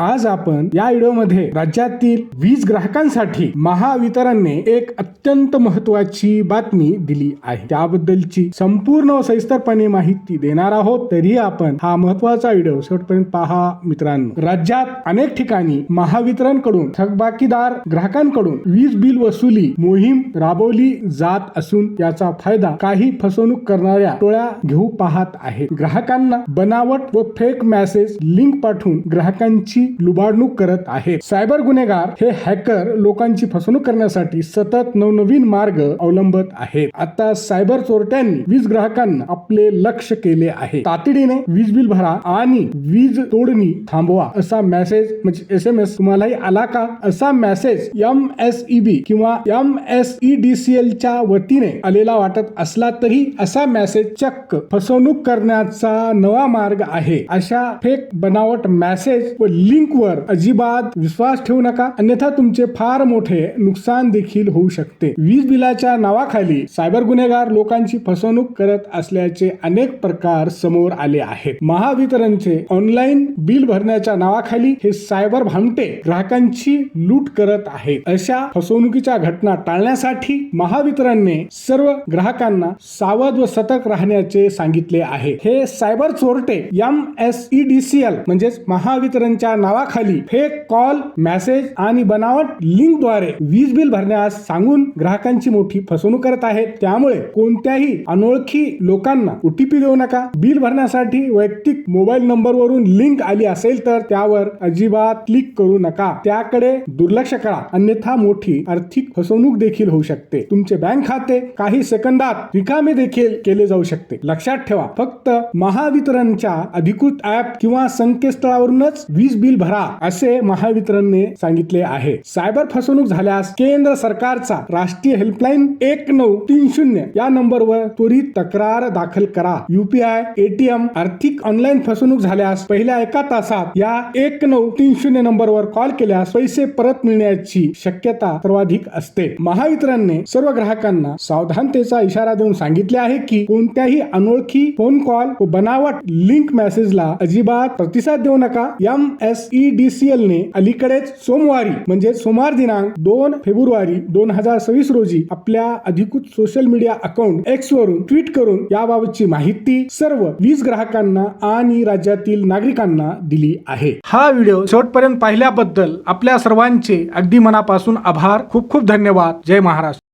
आज आपण या व्हिडिओमध्ये राज्यातील वीज ग्राहकांसाठी महावितरणने एक अत्यंत महत्वाची बातमी दिली आहे. त्याबद्दलची संपूर्ण व सविस्तरपणे माहिती देणार आहोत. तरी आपण हा महत्त्वाचा व्हिडिओ शेवटपर्यंत पहा मित्रांनो. राज्यात अनेक ठिकाणी महावितरणकडून थकबाकीदार ग्राहकांकडून वीज बिल वसुली मोहीम राबवली जात असून याचा फायदा काही फसवणूक करणाऱ्या टोळ्या घेऊ पाहत आहेत. ग्राहकांना बनावट व फेक मेसेज लिंक पाठवून ग्राहकांची लुबाडणूक करत आहेत. सायबर गुन्हेगार हे हॅकर लोकांची फसवणूक करण्यासाठी सतत नवनवीन मार्ग अवलंबत आहेत. आता सायबर चोरट्यांनी वीज ग्राहकांना आपले लक्ष केले आहे. तातडीने वीज बिल भरा आणि वीज तोडणी थांबवा असा मेसेज म्हणजे एस एम एस तुम्हालाही आला का? असा message M S E B किंवा M S E D C L च्या वतीने आलेला वाटत असला तरी असा मेसेज चक्क फसवणूक करण्याचा नवा मार्ग आहे. अशा फेक बनावट मेसेज व लिंक लिंकवर अजिबात विश्वास ठेवू नका. अन्यथा तुमचे फार मोठे नुकसान देखील होऊ शकते. वीज बिलाच्या नावाखाली सायबर गुन्हेगार लोकांची फसवणूक करत असल्याचे अनेक प्रकार समोर आले आहेत. महावितरणचे ऑनलाईन बिल भरण्याच्या नावाखाली हे सायबर भामटे ग्राहकांची लूट करत आहेत. अशा फसवणुकीच्या घटना टाळण्यासाठी महावितरणने सर्व ग्राहकांना सावध व सतर्क राहण्याचे सांगितले आहे. हे सायबर चोरटे M S E D C L म्हणजेच महावितरणच्या नावाखाली फेक कॉल मेसेज आणि बनावट लिंकद्वारे वीज बिल भरण्यास सांगून ग्राहकांची मोठी फसवणूक करत आहेत. त्यामुळे कोणत्याही अनोळखी लोकांना ओटीपी देऊ नका. बिल भरण्यासाठी वैयक्तिक मोबाईल नंबर वरून लिंक आली असेल तर त्यावर अजिबात क्लिक करू नका. त्याकडे दुर्लक्ष करा. अन्यथा मोठी आर्थिक फसवणूक देखील होऊ शकते. तुमचे बँक खाते काही सेकंदात रिकामे देखील केले जाऊ शकते. लक्षात ठेवा फक्त महावितरणच्या अधिकृत ऍप किंवा संकेतस्थळावरूनच वीज बिल भरा असे महावितरणने सांगितले आहे. सायबर फसवणूक झाल्यास केंद्र सरकारचा राष्ट्रीय हेल्पलाईन एक नऊ तीन शून्य या नंबरवर त्वरित तक्रार दाखल करा. युपीआय एटीएम आर्थिक ऑनलाईन फसवणूक झाल्यास पहिल्या एका तासात या एक नऊ तीन शून्य नंबरवर कॉल केल्यास पैसे परत मिळण्याची शक्यता सर्वाधिक असते. महावितरणने सर्व ग्राहकांना सावधानतेचा इशारा देऊन सांगितले आहे की कोणत्याही अनोळखी फोन कॉल व बनावट लिंक मेसेजला अजिबात प्रतिसाद देऊ नका. M S E D C L ने अलीकडेच सोमवारी म्हणजे सोमवार दिनांक दोन फेब्रुवारी दोन हजार सव्वीस रोजी आपल्या अधिकृत सोशल मीडिया अकाउंट एक्स वरून ट्विट करून याबाबतची माहिती सर्व वीज ग्राहकांना आणि राज्यातील नागरिकांना दिली आहे. हा व्हिडिओ शेवटपर्यंत पाहिल्याबद्दल आपल्या सर्वांचे अगदी मनापासून आभार. खूप खूप धन्यवाद. जय महाराष्ट्र.